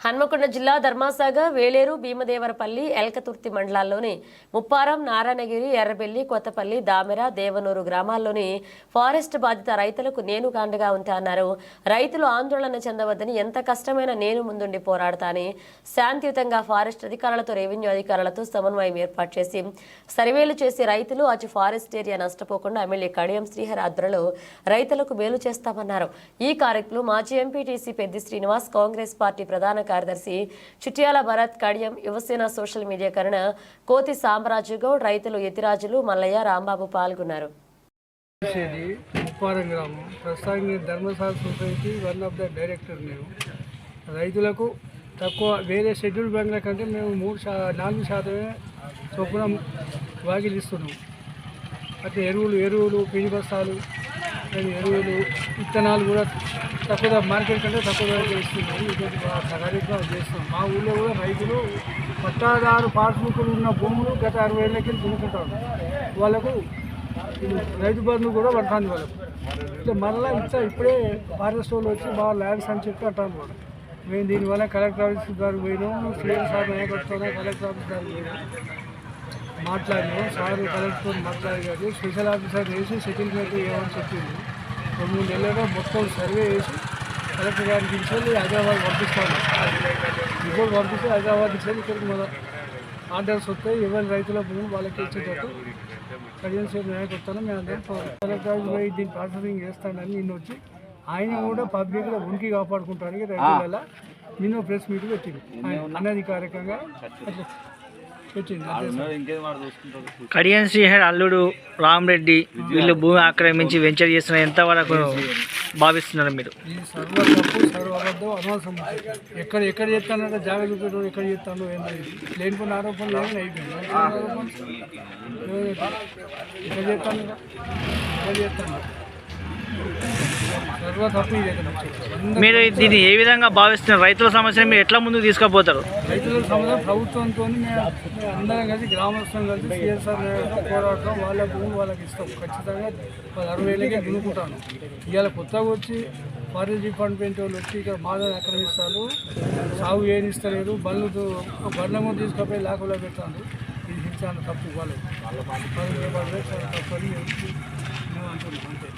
హన్మకొండ జిల్లా ధర్మాసాగర్ వేలేరు భీమదేవరపల్లి ఎల్కతుర్తి మండలాల్లోని ముప్పారం నారాయణగిరి ఎర్రబెల్లి కొత్తపల్లి దామెర దేవనూరు గ్రామాల్లోని ఫారెస్ట్ బాధిత రైతులకు నేను కాండగా ఉంటా అన్నారు. రైతులు ఆందోళన చెందవద్దని ఎంత కష్టమైనా నేను ముందుండి పోరాడతాని శాంతియుతంగా ఫారెస్ట్ అధికారులతో రెవెన్యూ అధికారులతో సమన్వయం ఏర్పాటు చేసి సర్వేలు చేసి రైతులు అటు ఫారెస్ట్ ఏరియా నష్టపోకుండా ఎమ్మెల్యే కడియం శ్రీహర్ ఆధ్వర్యంలో రైతులకు మేలు చేస్తామన్నారు. ఈ కార్యక్రమం మాజీ ఎంపీటీసీ పెద్ది శ్రీనివాస్ కాంగ్రెస్ పార్టీ ప్రధాన కార్యదర్శి చిట్యాల భరత్ కడియం యువసేన సోషల్ మీడియా కరణ కోతి సాంబరాజు గౌడ్ రైతులు యతిరాజులు మల్లయ్య రాంబాబు పాల్గొన్నారు. ముప్పారం గ్రామం. ప్రస్తుతానికి Dharmasala society one of the director నేను రైతులకు తక్కువ వేరే షెడ్యూల్ బ్యాంకుల కంటే మేము మూడు శా నాలుగు శాతమే చొప్పున వాగిలిస్తున్నాం ఎరువులు ఎరువులు పిడి బస్తాలు ఎరువులు విత్తనాలు కూడా తక్కువ మార్కెట్ కంటే తక్కువ ధరకు ఇస్తున్నాం ఇటువంటి కార్యక్రమాలు చేస్తున్నాం. మా ఊళ్ళో కూడా రైతులు పట్టాదారు పాస్బుక్లు ఉన్న భూములు గత అరవై ఏళ్ళకి దున్నుకుంటారు వాళ్ళకు రైతు బంధు కూడా పడుతుంది వాళ్ళకు. ఇట్లా మళ్ళీ ఇట్లా ఇప్పుడే ఫారెస్ట్ వాళ్ళు వచ్చి బాగా ల్యాండ్స్ అని చెప్పి అంటాను కూడా మేము దీనివల్ల కలెక్టర్ ఆఫీస్ గారు పోయినాం సీఎం సార్ నాయకత్వంలో కలెక్టర్ ఆఫీస్ గారు పోయినాం. మాట్లాడినాం సార్ కలెక్టర్ మాట్లాడారు స్పెషల్ ఆఫీసర్ వేసి సెటిల్మెంట్ ఏమని చెప్పింది మూడు నెలలుగా మొత్తం సర్వే చేసి కలెక్టర్ గారికి ఇచ్చి హైదరాబాద్ పంపిస్తాను. రిపోర్ట్ పంపిస్తే హైదరాబాద్ ఇచ్చేది ఇక్కడికి మన ఆర్డర్స్ వస్తాయి ఎవరి రైతుల భూమి వాళ్ళకి ఇచ్చేటట్టు కడియన్సీ నాయకత్వం మేము అందరం కలెక్టర్ పోయి దీన్ని ప్రాసెసింగ్ చేస్తానని నిన్న వచ్చి ఆయన కూడా పబ్లిక్లో ఉనికి కాపాడుకుంటానికి రైతుల నిన్న ప్రెస్ మీట్ పెట్టింది అనధికారికంగా కడియం శ్రీహర్ అల్లుడు రామరెడ్డి వీళ్ళు భూమి ఆక్రమించి వెంచర్ చేస్తున్న ఎంత వరకు భావిస్తున్నారు మీరు? ఎక్కడ ఎక్కడ చేస్తానంటే జాగ్రత్త చూపెట్టాడు ఎక్కడ చేస్తాను ఏంటది లేనిపోయిన ఆరోపణలు అయిపోయింది ఎక్కడ చేస్తాను ఎక్కడ చేస్తాను. మీరు దీన్ని ఏ విధంగా భావిస్తున్నారు రైతుల సమస్యను మీరు ఎట్లా ముందుకు తీసుకుపోతారు? రైతుల సమస్య ప్రభుత్వంతో మేము అందరం కలిసి గ్రామస్తులం కలిసి సిఎస్ఆర్ పోరాటం వాళ్ళ భూమి వాళ్ళకి ఇస్తాం. ఖచ్చితంగా వాళ్ళ అరవై ఏళ్ళకే దున్నుకుంటాను. ఇవాళ కొత్తగా వచ్చి ఫారెస్ట్ డిపార్ట్మెంట్ వాళ్ళు వచ్చి ఇక్కడ మాదని ఆక్రమిస్తారు. సాగు ఏనిస్తలేరు. బండ్లు బండ్ల ముందు తీసుకుపోయి లాకలో పెడతాను ఇది చాలా తప్పు వాళ్ళు వాళ్ళ డిపార్ట్మెంట్ చాలా తప్పు అని మేము అంతే